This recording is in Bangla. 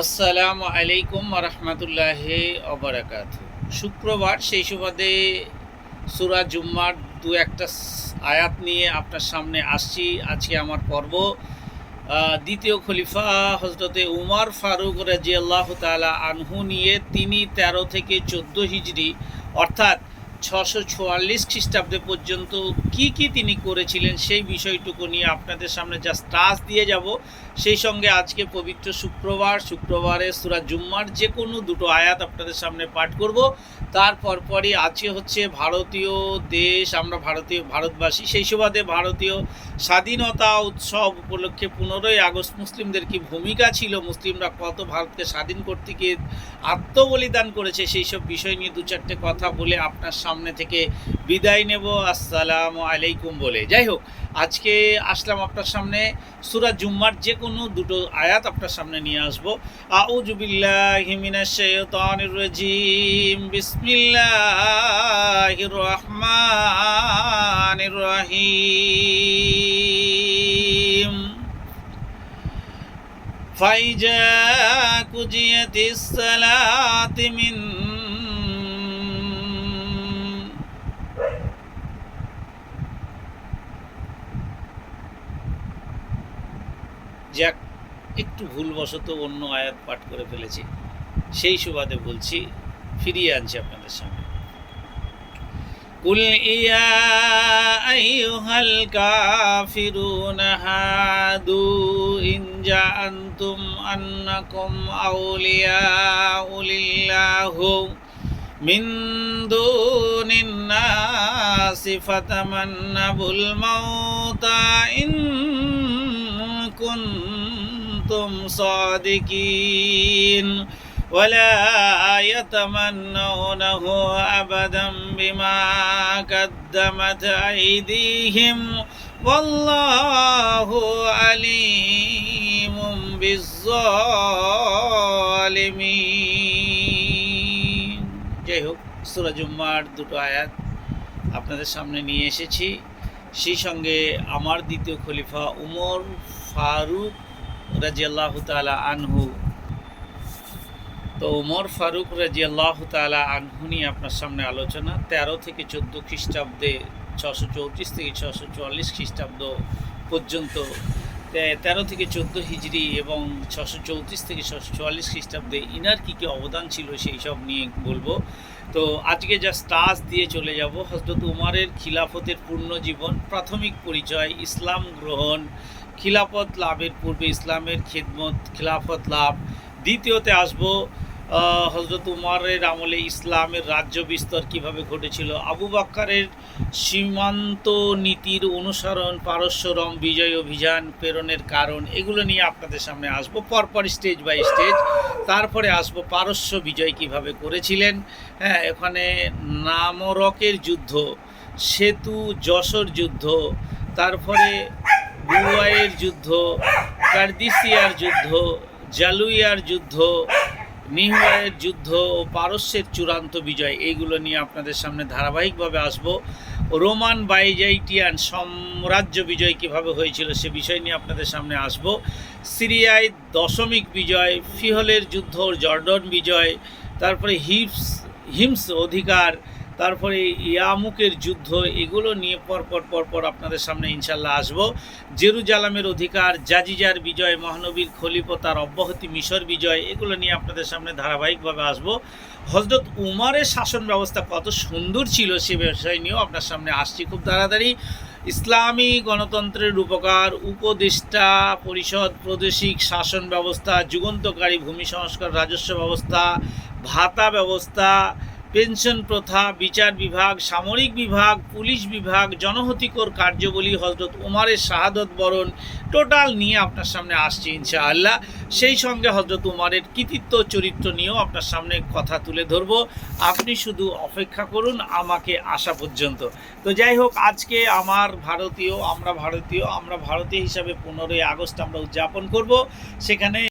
আসসালামু আলাইকুম রহমতুল্লাহ অবরাকাত শুক্রবার, সেই সুবাদে সুরা জুম্মার দু একটা আয়াত নিয়ে আপনার সামনে আসছি। আজকে আমার পর্ব দ্বিতীয় খলিফা হজরতে উমর ফারুক রাজি আল্লাহ তালা আনহু নিয়ে তিনি তেরো থেকে চোদ্দ হিজড়ি, অর্থাৎ ছশো চুয়াল্লিশ খ্রিস্টাব্দে পর্যন্ত কি কি তিনি করেছিলেন সেই বিষয়টুকু নিয়ে আপনাদের সামনে জাস্ট টাচ দিয়ে যাব। সেই সঙ্গে আজকে পবিত্র শুক্রবার, শুক্রবারে সুরা জুম্মার যে কোনো দুটো আয়াত আপনাদের সামনে পাঠ করব। তারপর পরই আছে হচ্ছে ভারতীয় দেশ, আমরা ভারতীয়, ভারতবাসী, সেই সুবাদে ভারতীয় স্বাধীনতা উৎসব উপলক্ষে পনেরোই আগস্ট মুসলিমদের কি ভূমিকা ছিল, মুসলিমরা কত ভারতকে স্বাধীন করতে গিয়ে আত্মবলিদান করেছে সেই সব বিষয় নিয়ে দু চারটে কথা বলে আপনার সামনে থেকে বিদায় নেব। আসসালাম আলাইকুম বলে। যাই হোক, আজকে আসলাম আপনার সামনে। সুরা জুম্মার যে কোনো দুটো আয়াত আপনার সামনে নিয়ে আসব। আউজুবিল্লাহিমিনাশাইতানিরজিম বিসমিল্লাহির রহমানির রহিম। ফাইজা কুজিয়াতিস সালাতি মিন যাক একটু ভুলবশত অন্য আয়াত পাঠ করে ফেলেছি সেই সুবাদে বলছি ফিরিয়ে আনছি আপনাদের সামনে قل يا أيها الكافرون هادوا إن جاءنتم أنكم أولياء لله من دون الناس فتمنوا الموت إن كنتم صادقين ولا يتمنونه أبدا بما قدمت أيديهم والله عليم بالظالمين যাই হোক সুরা জুম্মার দুটো আয়াত আপনাদের সামনে নিয়ে এসেছি সেই সঙ্গে আমার দ্বিতীয় খলিফা উমর ফারুক রাজিয়াল্লাহ তালা আনহু। তো ওমর ফারুক রাজি আল্লাহ তালা আনহু নিয়ে আপনার সামনে আলোচনা। তেরো থেকে চোদ্দ খ্রিস্টাব্দে ছশো চৌত্রিশ থেকে ছশো চুয়াল্লিশ খ্রিস্টাব্দ পর্যন্ত তেরো থেকে চোদ্দ হিজড়ি এবং ছশো চৌত্রিশ থেকে ছশো চুয়াল্লিশ খ্রিস্টাব্দে ইনার কী কী অবদান ছিল সেই সব নিয়ে বলব। তো আজকে যা স্টাস দিয়ে চলে যাব হজরত উমারের খিলাফতের পূর্ণ জীবন, প্রাথমিক পরিচয়, ইসলাম গ্রহণ খিলাফত লাভের পূর্বে ইসলামের খেদমত, খিলাফত লাভ। দ্বিতীয়তে আসব হজরত উমারের আমলে ইসলামের রাজ্য বিস্তার কীভাবে ঘটেছিল? আবু বাক্কারের সীমান্ত নীতির অনুসরণ পারস্যরম বিজয় অভিযান, প্রেরণের কারণ, এগুলো নিয়ে আপনাদের সামনে আসব। পরপর স্টেজ বাই স্টেজ। তারপরে আসব, পারস্য বিজয় কীভাবে করেছিলেন? হ্যাঁ এখানে নামরকের যুদ্ধ, সেতু যশোর যুদ্ধ, তারপরে বুয়াইয়ের যুদ্ধ, কার্দিসিয়ার যুদ্ধ, জালুইয়ার যুদ্ধ নিহওয়ায়ের যুদ্ধ ও পারস্যের চূড়ান্ত বিজয়, এইগুলো নিয়ে আপনাদের সামনে ধারাবাহিকভাবে আসব। রোমান, বাইজাইটিয়ান সাম্রাজ্য বিজয় কীভাবে হয়েছিল সে বিষয় নিয়ে আপনাদের সামনে আসব। সিরিয়ায় দশমিক বিজয়, ফিহলের যুদ্ধ, জর্ডন বিজয়, তারপরে হিপস, হিমস অধিকার তারপরে ইয়ামুকের যুদ্ধ, এগুলো নিয়ে পরপর পরপর আপনাদের সামনে ইনশাল্লাহ আসব। জেরুজালামের অধিকার, জাজিজার বিজয়, মহানবীর খলিফতার অব্যাহতি, মিশর বিজয়, এগুলো নিয়ে আপনাদের সামনে ধারাবাহিকভাবে আসব। হজরত উমারের শাসন ব্যবস্থা কত সুন্দর ছিল সে বিষয় নিয়েও আপনার সামনে আসছি খুব তাড়াতাড়ি। ইসলামী গণতন্ত্রের উপকার উপদেষ্টা, পরিষদ, প্রাদেশিক শাসন ব্যবস্থা, যুগন্তকারী ভূমি সংস্কার, রাজস্ব ব্যবস্থা, ভাতা ব্যবস্থা পেনশন প্রথা, বিচার বিভাগ, সামরিক বিভাগ, পুলিশ বিভাগ জনহতিকর কার্যবলী হজরত উমারের শাহাদত বরণ টোটাল নিয়ে আপনার সামনে আসছে ইনশাআল্লাহ। সেই সঙ্গে হজরত উমারের কৃতিত্ব চরিত্র নিয়েও আপনার সামনে কথা তুলে ধরবো। আপনি শুধু অপেক্ষা করুন, আমাকে আসা পর্যন্ত। তো যাই হোক, আজকে আমার ভারতীয়, আমরা ভারতীয় আমরা ভারতীয় হিসাবে পনেরোই আগস্ট আমরা উদযাপন করব। সেখানে